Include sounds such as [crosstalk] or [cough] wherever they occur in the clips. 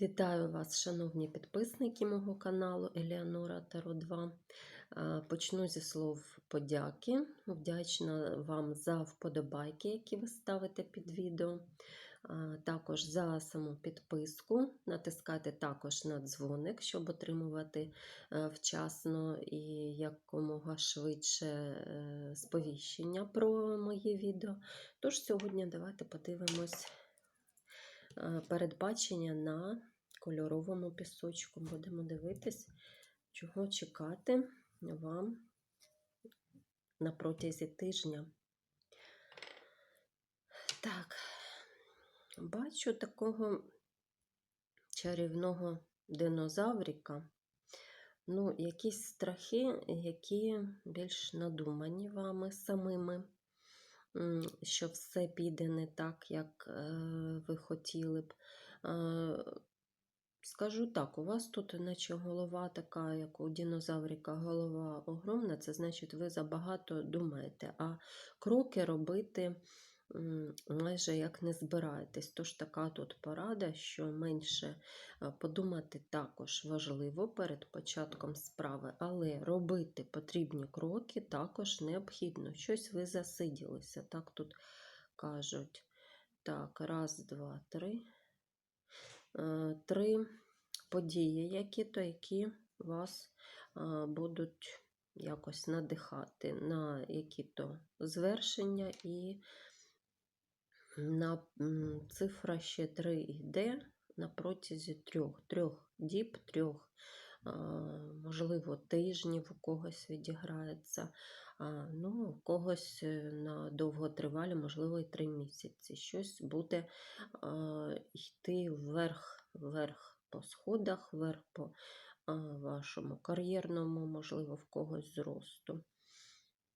Вітаю вас, шановні підписники мого каналу Еліанора Таро 2. Почну зі слов подяки. Вдячна вам за вподобайки, які ви ставите під відео. Також за саму підписку. Натискайте також на дзвоник, щоб отримувати е, вчасно і якомога швидше е, сповіщення про мої відео. Тож сьогодні давайте подивимось е, передбачення на кольоровому пісочку. Будемо дивитись, чого чекати вам на протязі тижня. Так, бачу такого чарівного динозаврика. Ну, якісь страхи, які більш надумані вами самими, що все піде не так, як е, ви хотіли б. Скажу так, у вас тут, наче голова така, як у динозаврика, голова огромна, це значить, ви забагато думаєте, а кроки робити майже як не збираєтесь. Тож така тут порада, що менше е, подумати також важливо перед початком справи, але робити потрібні кроки також необхідно. Щось ви засиділися, так тут кажуть. Так, раз, два, три. Е, три події, які то, які вас е, будуть якось надихати на які-то звершення, і на цифра ще 3 йде на протязі трьох, трьох діб, трьох, е, можливо, тижнів у когось відіграється. Ну, у когось е, на довготривалі, можливо, і три місяці. Щось буде йти вверх, вверх по сходах, вверх по вашому кар'єрному, можливо, в когось зросту.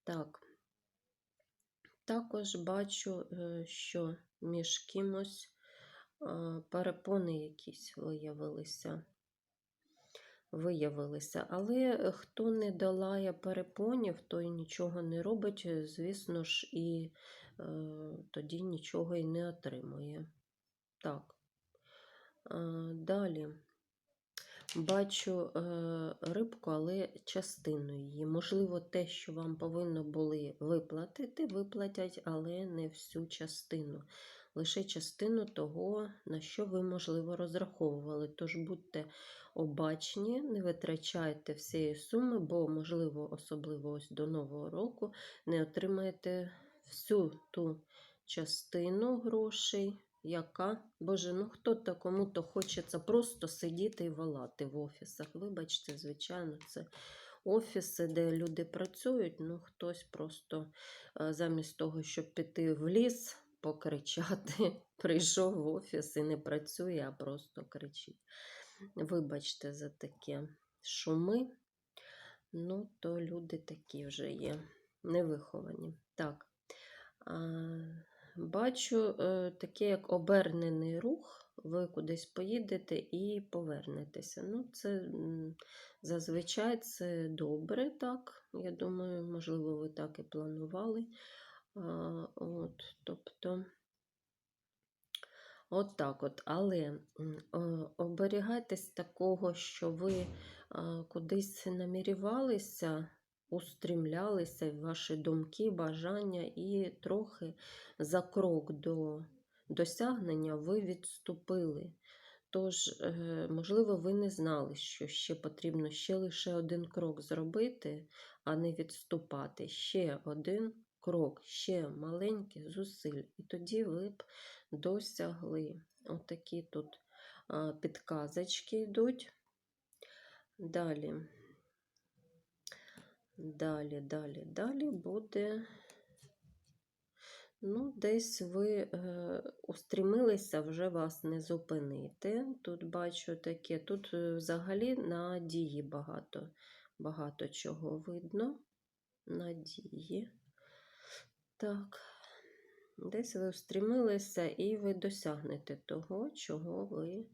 Так. Також бачу, е, що між кимось перепони якісь виявилися виявилися. Але хто не долає перепонів, той нічого не робить, звісно ж, і е, тоді нічого і не отримує. Так. Е, далі. Бачу е, рибку, але частину її. Можливо, те, що вам повинно були виплатити, виплатять, але не всю частину. Лише частину того, на що ви, можливо, розраховували. Тож будьте обачні, не витрачайте всієї суми, бо, можливо, особливо ось до Нового року не отримаєте всю ту частину грошей, яка, боже, ну хто то кому-то хочеться просто сидіти і волати в офісах. Вибачте, звичайно, це. Офіси, де люди працюють, ну хтось просто е, замість того, щоб піти в ліс, покричати, [laughs] прийшов в офіс і не працює, а просто кричить. Вибачте за таке шуми. Ну, то люди такі вже є, невиховані. Так. Бачу е, таке, як обернений рух, ви кудись поїдете і повернетеся. Ну, це зазвичай це добре, так. Я думаю, можливо, ви так і планували. От, Тобто. От так от. Але оберігайтесь такого, що ви кудись намірювалися, устрімлялися ваші думки, бажання, і трохи за крок до досягнення ви відступили. Тож, е, можливо, ви не знали, що ще потрібно ще лише один крок зробити, а не відступати. Ще один крок, ще маленький зусиль. І тоді ви б досягли. Отакі тут підказочки йдуть. Далі, далі, далі, далі буде. Ну, десь ви е, устрімилися, вже вас не зупинити. Тут бачу таке, тут е, взагалі надії багато, багато чого видно. Надії. Так. Десь ви встрімилися і ви досягнете того, чого ви,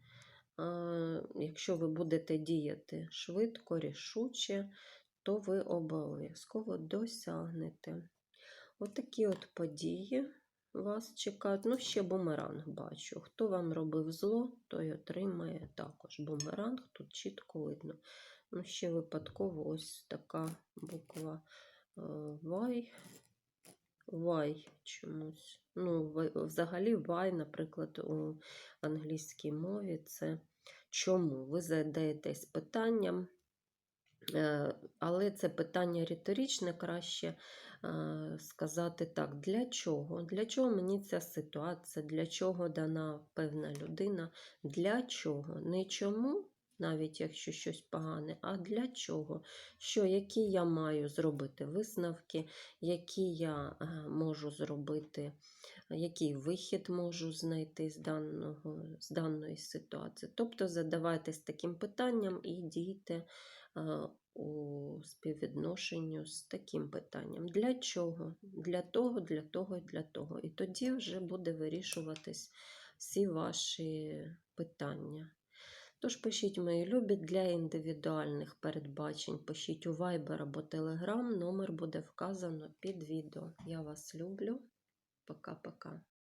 якщо ви будете діяти швидко, рішуче, то ви обов'язково досягнете. Отакі от події вас чекають. Ну, ще бумеранг бачу. Хто вам робив зло, той отримає також бумеранг. Тут чітко видно. Ну, ще випадково ось така буква е, Y. Y чомусь. Ну, взагалі, Y, наприклад, у англійській мові це чому? Ви задаєтесь питанням, е, але це питання риторичне, краще е, сказати так, для чого? Для чого мені ця ситуація? Для чого дана певна людина? Для чого? Не чому, навіть якщо щось погане, а для чого? Що, які я маю зробити висновки, які я е, можу зробити, який вихід можу знайти з, даного, з даної ситуації. Тобто задавайтесь таким питанням і дійте е, у співвідношенню з таким питанням. Для чого? Для того, для того і для того. І тоді вже буде вирішуватись всі ваші питання. Тож пишіть мої любі для індивідуальних передбачень. Пишіть у Viber або Telegram, номер буде вказано під відео. Я вас люблю. Пока-пока.